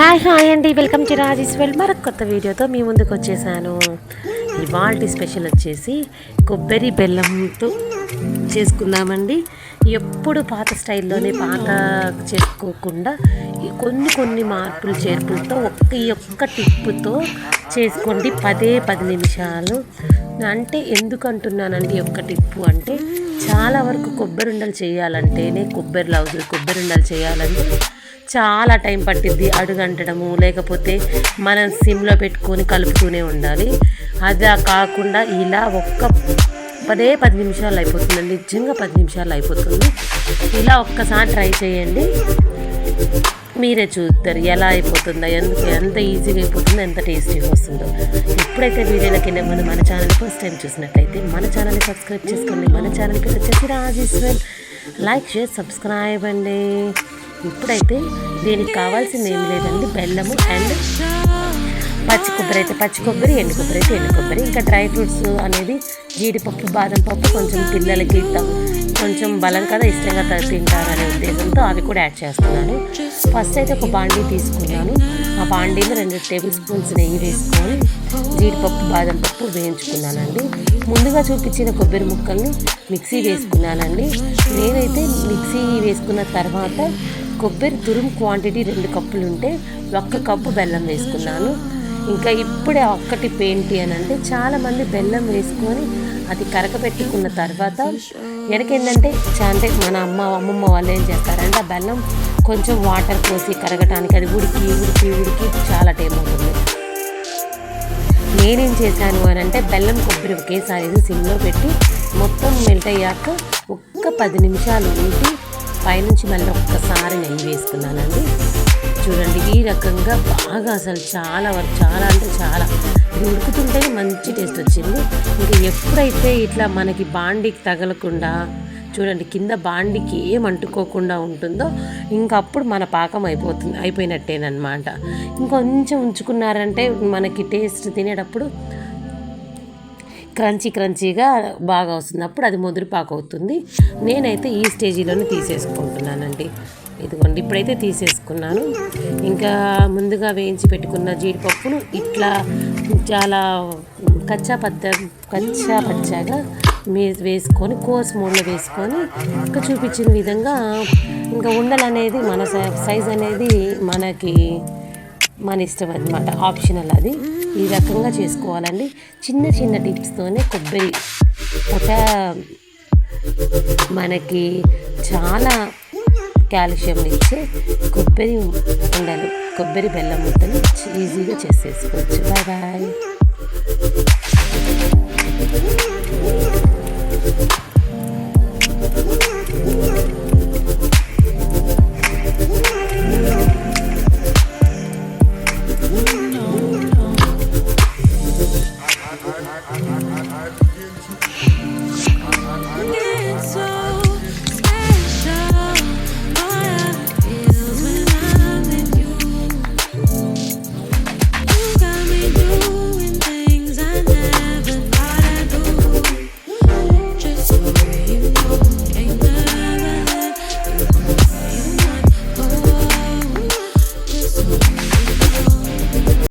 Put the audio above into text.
Hi hi అండి. Welcome to Rajesh వెల్ మరొక కొత్త వీడియోతో మీ ముందుకు వచ్చేసాను. ఇవాళ స్పెషల్ వచ్చేసి కొబ్బరి బెల్లంతో చేసుకుందామండి. ఎప్పుడు పాత స్టైల్లోనే పాత చేసుకోకుండా కొన్ని కొన్ని మార్పులు చేర్పులతో ఒక్క ఒక్క టిప్పుతో చేసుకోండి. పదే పది నిమిషాలు. అంటే ఎందుకు అంటున్నానండి ఒక్క టిప్పు అంటే చాలా వరకు కొబ్బరి ఉండలు చేయాలంటేనే కొబ్బరి లవ్జులు కొబ్బరి ఉండలు చేయాలంటే చాలా టైం పట్టిద్ది అడుగంటడము లేకపోతే మనం సిమ్లో పెట్టుకొని కలుపుతూనే ఉండాలి. అది కాకుండా ఇలా ఒక్క పదే పది నిమిషాలు అయిపోతుందండి నిజంగా పది నిమిషాలు అయిపోతుంది. ఇలా ఒక్కసారి ట్రై చేయండి. మీరే చూస్తారు ఎలా అయిపోతుందో ఎందుకు ఎంత ఈజీగా అయిపోతుందో ఎంత టేస్టీగా వస్తుందో. ఎప్పుడైతే వీడియోలకి కింద మన ఛానల్ ఫస్ట్ టైం చూసినట్టయితే మన ఛానల్ని సబ్స్క్రైబ్ చేసుకోండి. మన ఛానల్ పేరు వచ్చేసి రాజేశ్వర్. లైక్ షేర్ సబ్స్క్రైబ్ అండి. ఇప్పుడైతే దీనికి కావాల్సింది ఏం లేదండి. బెల్లము అండ్ పచ్చి కొబ్బరి అయితే పచ్చి కొబ్బరి ఎండు కొబ్బరి అయితే ఎండు కొబ్బరి. ఇంకా డ్రై ఫ్రూట్స్ అనేది జీడిపప్పు బాదం పప్పు కొంచెం పిల్లలకి కొంచెం బలం కదా ఇష్టంగా తింటారు అనే ఉద్దేశంతో అవి కూడా యాడ్ చేస్తున్నాను. ఫస్ట్ అయితే ఒక బాండీ తీసుకున్నాను. ఆ బాండీలో రెండు టేబుల్ స్పూన్స్ నెయ్యి వేసుకొని జీడిపప్పు బాదం పప్పు వేయించుకున్నానండి. ముందుగా చూపించిన కొబ్బరి ముక్కల్ని మిక్సీ వేసుకున్నానండి. నేనైతే మిక్సీ వేసుకున్న తర్వాత కొబ్బరి తురుము క్వాంటిటీ రెండు కప్పులు ఉంటే ఒక్క కప్పు బెల్లం వేసుకున్నాను. ఇంకా ఇప్పుడే ఒక్కటి పెయింటి అని అంటే చాలామంది బెల్లం వేసుకొని అది కరకపెట్టుకున్న తర్వాత వెనకేంటంటే అంటే మన అమ్మ అమ్మమ్మ వాళ్ళు ఏం చేస్తారంటే ఆ బెల్లం కొంచెం వాటర్ పోసి కరగటానికి అది ఉడికి ఉడికి ఉడికి చాలా టైం అవుతుంది. నేనేం చేశాను అని అంటే బెల్లం కొబ్బరి ఒకేసారి సిమ్లో పెట్టి మొత్తం మెల్ట్ అయ్యాక ఒక్క పది నిమిషాలు ఉంచి పైనుంచి మళ్ళీ ఒక్కసారి నెయ్యి వేసుకున్నానండి. చూడండి ఈ రకంగా బాగా అసలు చాలా వరకు చాలా అంటే చాలా. ఇది మంచి టేస్ట్ వచ్చింది. ఇంకా ఎప్పుడైతే ఇట్లా మనకి బాండికి తగలకుండా చూడండి కింద బాండికి ఏం అంటుకోకుండా ఉంటుందో ఇంకప్పుడు మన పాకం అయిపోతుంది అయిపోయినట్టేనమాట ఇంకొంచెం ఉంచుకున్నారంటే మనకి టేస్ట్ తినేటప్పుడు క్రంచీ క్రంచీగా బాగా వస్తుంది అప్పుడు అది ముదిరిపాకు అవుతుంది. నేనైతే ఈ స్టేజీలోనే తీసేసుకుంటున్నానండి. ఇదిగోండి ఇప్పుడైతే తీసేసుకున్నాను. ఇంకా ముందుగా వేయించి పెట్టుకున్న జీడిపప్పును ఇట్లా చాలా కచ్చా పచ్చ కచ్చా పచ్చాగా మీ వేసుకొని కోర్స్ మూడలో వేసుకొని ఇంకా చూపించిన విధంగా ఇంకా ఉండలు అనేది మన సైజ్ అనేది మనకి మన ఇష్టం అనమాట ఆప్షనల్ అది. ఈ రకంగా చేసుకోవాలండి. చిన్న చిన్న టిప్స్తోనే కొబ్బరి. ఒక మనకి చాలా కాల్షియం ఇచ్చే కొబ్బరి ఉండలు కొబ్బరి బెల్లం ముద్దలు ఈజీగా చేసేసుకోవచ్చు. Bye bye